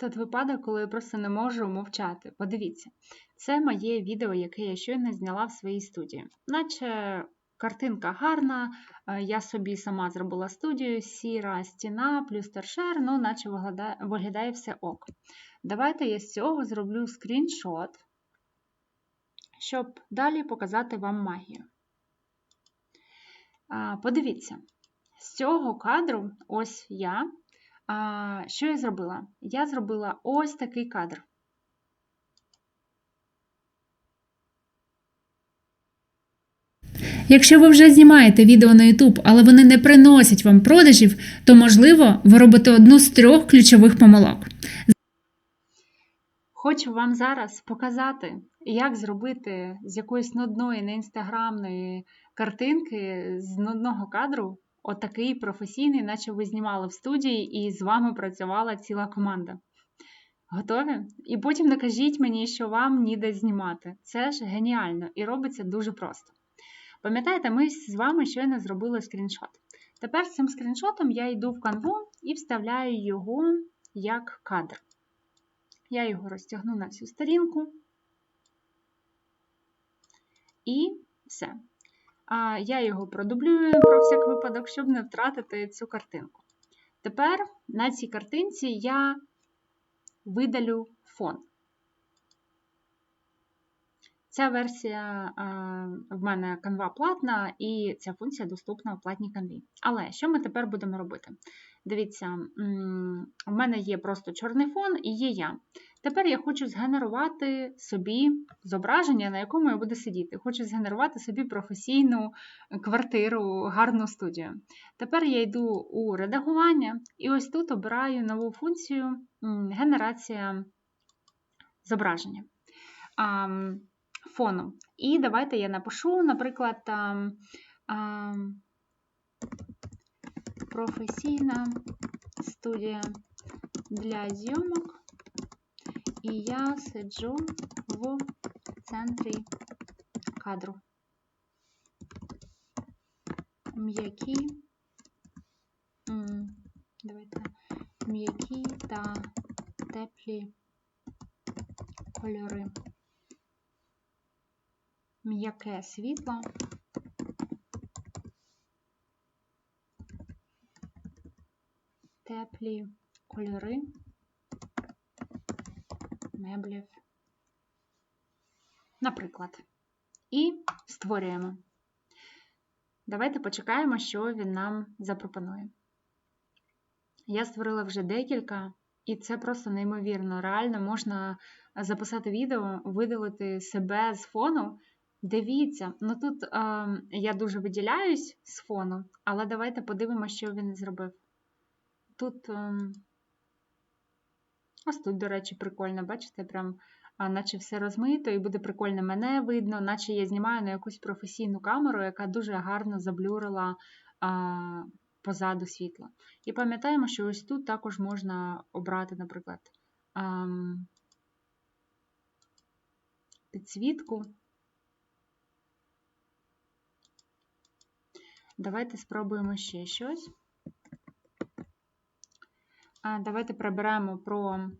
Тот випадок, коли я просто не можу мовчати. Подивіться, це моє відео, яке я щойно зняла в своїй студії. Наче картинка гарна, е, я собі сама зробила студію, сіра стіна, плюс торшер, ну, наче виглядає, виглядає все ок. Давайте я з цього зроблю скріншот, щоб далі показати вам магію. Подивіться, з цього кадру, ось я. А, Що я зробила? Я зробила ось такий кадр. Якщо ви вже знімаєте відео на YouTube, але вони не приносять вам продажів, то можливо ви робите одну з трьох ключових помилок. Хочу вам зараз показати, як зробити з якоїсь нудної неінстаграмної картинки з нудного кадру отакий професійний, наче ви знімали в студії і з вами працювала ціла команда. Готові? І потім накажіть мені, що вам ніде знімати. Це ж геніально і робиться дуже просто. Пам'ятаєте, ми з вами щойно зробили скріншот. Тепер з цим скріншотом я йду в канву і вставляю його як кадр. Я його розтягну на всю сторінку. І все. А Я його продублюю про всяк випадок, щоб не втратити цю картинку. Тепер на цій картинці я видалю фон. Ця версія в мене канва платна, і ця функція доступна в платній канві. Але що ми тепер будемо робити? Дивіться, у мене є просто чорний фон і є я. Тепер я хочу згенерувати собі зображення, на якому я буду сидіти. Хочу згенерувати собі професійну квартиру, гарну студію. Тепер я йду у редагування, і ось тут обираю нову функцію генерація зображення фону. І давайте я напишу, наприклад, професійна студія для зйомок. І я сиджу в центрі кадру. М'які, давайте, м'які та теплі кольори. М'яке світло. Теплі кольори меблів, наприклад. І створюємо. Давайте почекаємо, що він нам запропонує. Я створила вже декілька, і це просто неймовірно. Реально можна записати відео, видалити себе з фону. Дивіться, ну тут е, я дуже виділяюсь з фону, але давайте подивимося, що він зробив. Тут. Е, Ось тут, до речі, прикольно, бачите, прям наче все розмито, і буде прикольно мене видно, наче я знімаю на якусь професійну камеру, яка дуже гарно заблюрила а, позаду світла. І пам'ятаємо, що ось тут також можна обрати, наприклад, а, підсвітку. Давайте спробуємо ще щось. Давайте приберемо про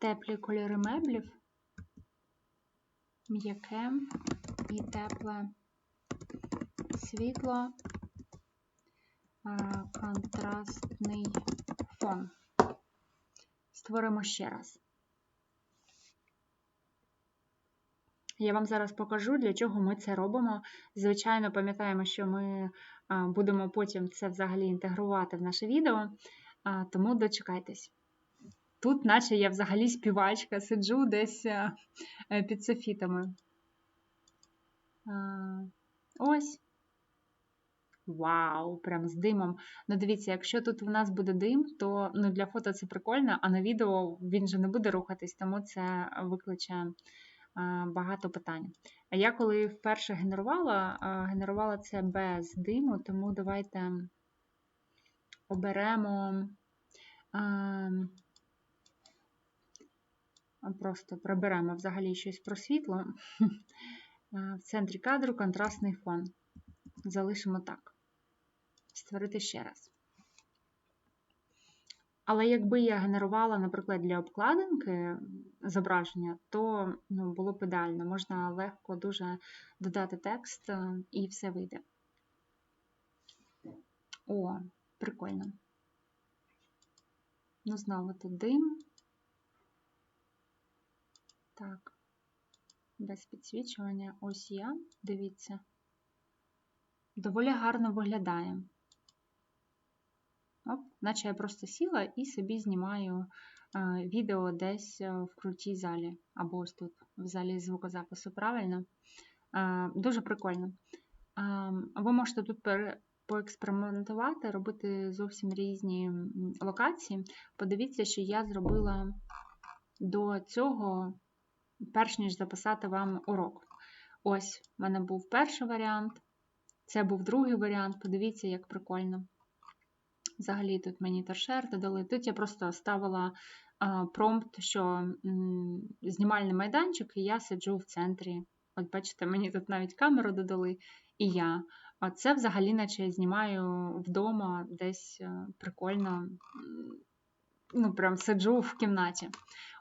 теплі кольори меблів, м'яке і тепле світло, контрастний фон. Створимо ще раз. Я вам зараз покажу, для чого ми це робимо. Звичайно, пам'ятаємо, що ми будемо потім це взагалі інтегрувати в наше відео, тому дочекайтесь. Тут, наче я взагалі співачка, сиджу десь е, під софітами. Ось. Вау, прям з димом. Ну, дивіться, якщо тут в нас буде дим, то ну, для фото це прикольно, а на відео він же не буде рухатись, тому це викличе багато питань. А я коли вперше генерувала, генерувала це без диму, тому давайте оберемо просто приберемо взагалі щось про світло. В центрі кадру контрастний фон. Залишимо так. створити ще раз. Але якби я генерувала, наприклад, для обкладинки зображення, то ну, було б ідеально. Можна легко дуже додати текст е, і все вийде. О, прикольно. Ну, знову тут дим. Так, без підсвічування. Ось я, дивіться. Доволі гарно виглядає. Оп, наче я просто сіла і собі знімаю е, відео десь е, в крутій залі, або ось тут, в залі звукозапису, правильно? Е, дуже прикольно. Ви можете тут поекспериментувати, робити зовсім різні локації. Подивіться, що я зробила до цього, перш ніж записати вам урок. Ось, в мене був перший варіант, це був другий варіант. Подивіться, як прикольно. Взагалі тут мені торшер додали. Тут я просто ставила а, промпт, що знімальний майданчик, і я сиджу в центрі. От бачите, мені тут навіть камеру додали, і я. Це взагалі, наче я знімаю вдома, десь е, прикольно. Ну, прям сиджу в кімнаті.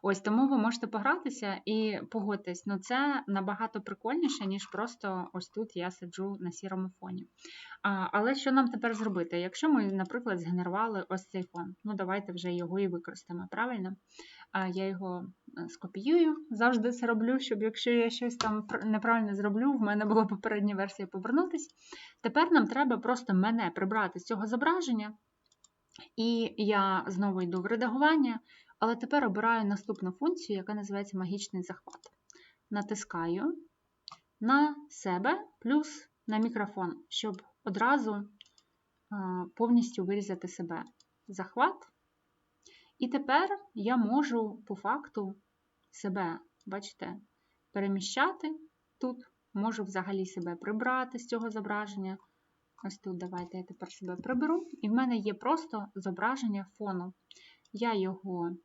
Ось тому ви можете погратися і погодьтесь, ну це набагато прикольніше, ніж просто ось тут я сиджу на сірому фоні. А, але що нам тепер зробити? Якщо ми, наприклад, згенерували ось цей фон, ну давайте вже його і використаємо, правильно? А, я його е, скопіюю, завжди це роблю, щоб якщо я щось там неправильно зроблю, в мене була попередня версія повернутись. Тепер нам треба просто мене прибрати з цього зображення. І я знову йду в редагування, але тепер обираю наступну функцію, яка називається магічний захват. Натискаю на себе плюс на мікрофон, щоб одразу повністю вирізати себе. Захват. І тепер я можу по факту себе, бачите, переміщати тут, можу взагалі себе прибрати з цього зображення. Ось тут давайте я тепер себе приберу. І в мене є просто зображення фону. Я його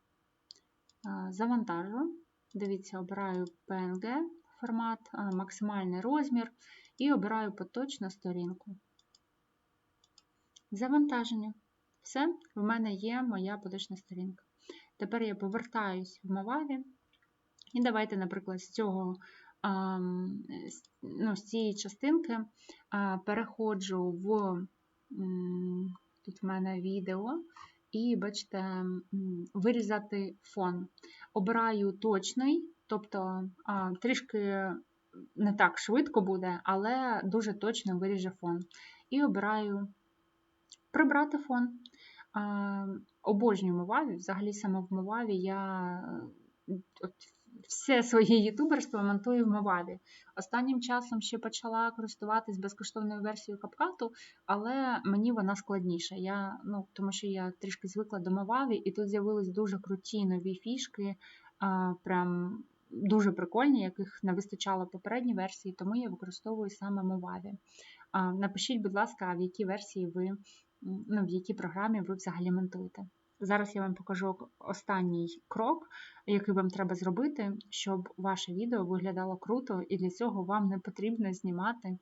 завантажу. Дивіться, обираю PNG формат, максимальний розмір і обираю поточну сторінку. Завантаження. Все, в мене є моя поточна сторінка. Тепер я повертаюсь в Movavi. І давайте, наприклад, з цього ну, з цієї частинки переходжу в тут в мене відео, і бачите, вирізати фон. Обираю точний, тобто трішки не так швидко буде, але дуже точно виріже фон. І обираю прибрати фон. Обожнюю Movavi, взагалі саме в Movavi я от, все своє ютуберство монтую в Movavi. Останнім часом ще почала користуватись безкоштовною версією CapCut, але мені вона складніша. Я, ну, тому що я трішки звикла до Movavi, і тут з'явились дуже круті нові фішки, а, прям дуже прикольні, яких не вистачало попередній версії, тому я використовую саме Movavi. Напишіть, будь ласка, в якій версії ви, ну, в якій програмі ви взагалі монтуєте. Зараз я вам покажу останній крок, який вам треба зробити, щоб ваше відео виглядало круто, і для цього вам не потрібно знімати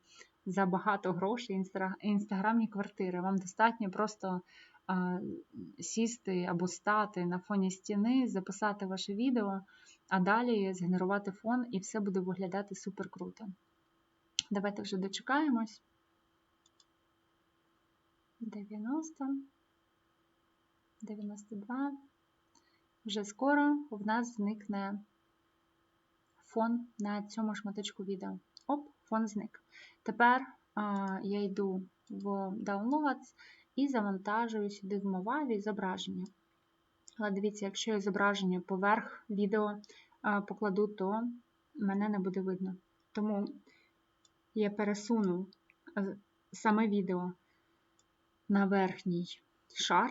за багато грошей інстаграмні квартири. Вам достатньо просто сісти або стати на фоні стіни, записати ваше відео, а далі згенерувати фон, і все буде виглядати супер круто. Давайте вже дочекаємось. 90, 92. Вже скоро в нас зникне фон на цьому шматочку відео. Оп, фон зник. Тепер а, я йду в Downloads і завантажую сюди в Movavi зображення. Але дивіться, якщо я зображення поверх відео а, покладу, то мене не буде видно. Тому я пересуну саме відео на верхній шар,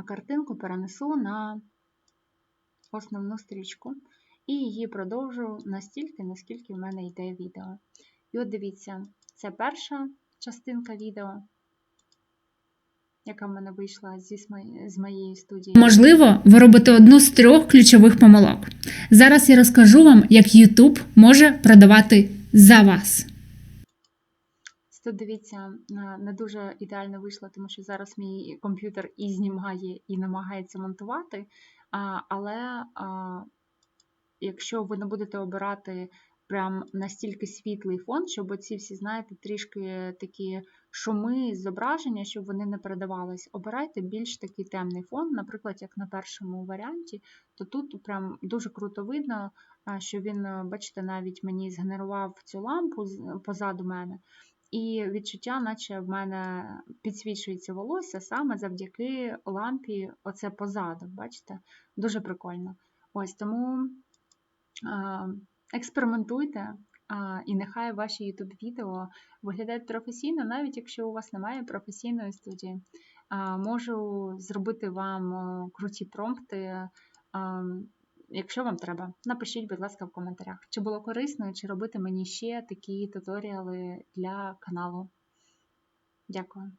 а картинку перенесу на основну стрічку і її продовжу настільки, наскільки в мене йде відео. І от дивіться, це перша частинка відео, яка в мене вийшла зі з моєї студії. Можливо, ви робите одну з трьох ключових помилок. Зараз я розкажу вам, як YouTube може продавати за вас. Тут дивіться, е, не дуже ідеально вийшло, тому що зараз мій комп'ютер і знімає, і намагається монтувати. Але якщо ви не будете обирати прям настільки світлий фон, щоб оці всі, знаєте, трішки такі шуми зображення, щоб вони не передавались, обирайте більш такий темний фон, наприклад, як на першому варіанті, то тут прям дуже круто видно, що він, бачите, навіть мені згенерував цю лампу позаду мене. І відчуття, наче в мене підсвічується волосся саме завдяки лампі, оце позаду, бачите? Дуже прикольно. Ось тому експериментуйте, і нехай ваші YouTube відео виглядають професійно, навіть якщо у вас немає професійної студії. Можу зробити вам е, круті промпти. Якщо вам треба, напишіть, будь ласка, в коментарях, чи було корисно, чи робити мені ще такі туторіали для каналу. Дякую.